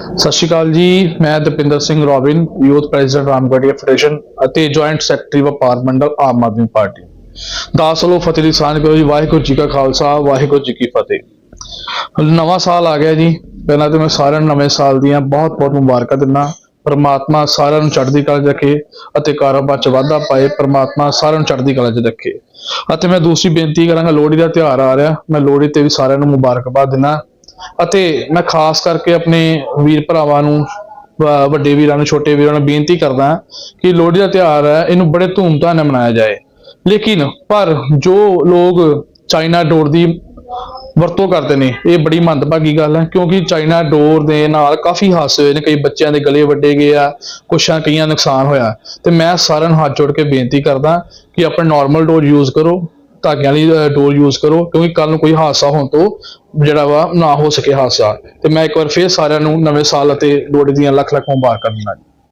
ਸਤਿ ਸ਼੍ਰੀ ਅਕਾਲ ਜੀ, ਮੈਂ Dapinder Singh Robin youth president Ramgarhia federation ਅਤੇ ਜੁਆਇੰਟ ਸੈਕਟਰੀ ਵਪਾਰ ਮੰਡਲ ਆਮ ਆਦਮੀ ਪਾਰਟੀ। ਦਾਸ ਵੱਲੋਂ ਫਤਿਹ ਦੀ ਸਾਂਝ ਕਰੋ ਜੀ, ਵਾਹਿਗੁਰੂ ਜੀ ਕਾ ਖਾਲਸਾ, ਵਾਹਿਗੁਰੂ ਜੀ ਕੀ ਫਤਿਹ। ਨਵਾਂ ਸਾਲ ਆ ਗਿਆ ਜੀ, ਪਹਿਲਾਂ ਤੇ ਮੈਂ ਸਾਰਿਆਂ ਨੂੰ ਨਵੇਂ ਸਾਲ ਦੀਆਂ ਬਹੁਤ ਬਹੁਤ ਮੁਬਾਰਕਾਂ ਦਿੰਦਾ। ਪਰਮਾਤਮਾ ਸਾਰਿਆਂ ਨੂੰ ਚੜ੍ਹਦੀ ਕਲਾ 'ਚ ਰੱਖੇ ਅਤੇ ਕਾਰੋਬਾਰ 'ਚ ਵਾਧਾ ਪਾਏ, ਪਰਮਾਤਮਾ ਸਾਰਿਆਂ ਨੂੰ ਚੜ੍ਹਦੀ ਕਲਾ 'ਚ ਰੱਖੇ। ਅਤੇ ਮੈਂ ਦੂਸਰੀ ਬੇਨਤੀ ਕਰਾਂਗਾ, ਲੋਹੜੀ ਦਾ ਤਿਉਹਾਰ ਆ ਰਿਹਾ, ਮੈਂ ਲੋਹੜੀ ਤੇ ਵੀ ਸਾਰਿਆਂ ਨੂੰ ਮੁਬਾਰਕਬਾਦ ਦਿੰਦਾ। ਅਤੇ ਮੈਂ ਖਾਸ ਕਰਕੇ ਆਪਣੇ ਵੀਰ ਭਰਾਵਾਂ ਨੂੰ ਵੱਡੇ ਵੀਰਾਂ ਨੂੰ, ਛੋਟੇ ਵੀਰਾਂ ਨੂੰ ਬੇਨਤੀ ਕਰਦਾ ਕਿ ਲੋਹੜੀ ਦਾ ਤਿਉਹਾਰ ਹੈ, ਇਹਨੂੰ ਬੜੇ ਧੂਮਧਾਮ ਨਾਲ ਮਨਾਇਆ ਜਾਏ। ਲੇਕਿਨ ਪਰ ਜੋ ਲੋਕ ਚਾਈਨਾ ਡੋਰ ਦੀ ਵਰਤੋਂ ਕਰਦੇ ਨੇ, ਇਹ ਬੜੀ ਮੰਦਭਾਗੀ ਗੱਲ ਹੈ, ਕਿਉਂਕਿ ਚਾਈਨਾ ਡੋਰ ਦੇ ਨਾਲ ਕਾਫੀ ਹਾਦਸੇ ਹੋਏ ਨੇ, ਕਈ ਬੱਚਿਆਂ ਦੇ ਗਲੇ ਵੱਡੇ ਗਏ ਆ, ਕੁਛਾਂ ਕਈਆਂ ਨੁਕਸਾਨ ਹੋਇਆ। ਤੇ ਮੈਂ ਸਾਰਿਆਂ ਨੂੰ ਹੱਥ ਜੋੜ ਕੇ ਬੇਨਤੀ ਕਰਦਾ ਕਿ ਆਪਣੇ ਨਾਰਮਲ ਡੋਰ ਯੂਜ਼ ਕਰੋ ਧਾਗਿਆਂ ਵਾਲੀ ਅਹ, ਡੋਰ ਯੂਜ਼ ਕਰੋ ਕਿਉਂਕਿ ਕੱਲ ਨੂੰ ਕੋਈ ਹਾਦਸਾ ਹੋਣ ਤੋਂ ਜਿਹੜਾ ਵਾ ਨਾ ਹੋ ਸਕੇ ਹਾਦਸਾ। ਤੇ ਮੈਂ ਇੱਕ ਵਾਰ ਫੇਰ ਸਾਰਿਆਂ ਨੂੰ ਨਵੇਂ ਸਾਲ ਅਤੇ ਲੋਹੜੀ ਦੀਆਂ ਲੱਖ ਲੱਖ ਮੁਬਾਰਕਾਂ ਦਿੰਦਾ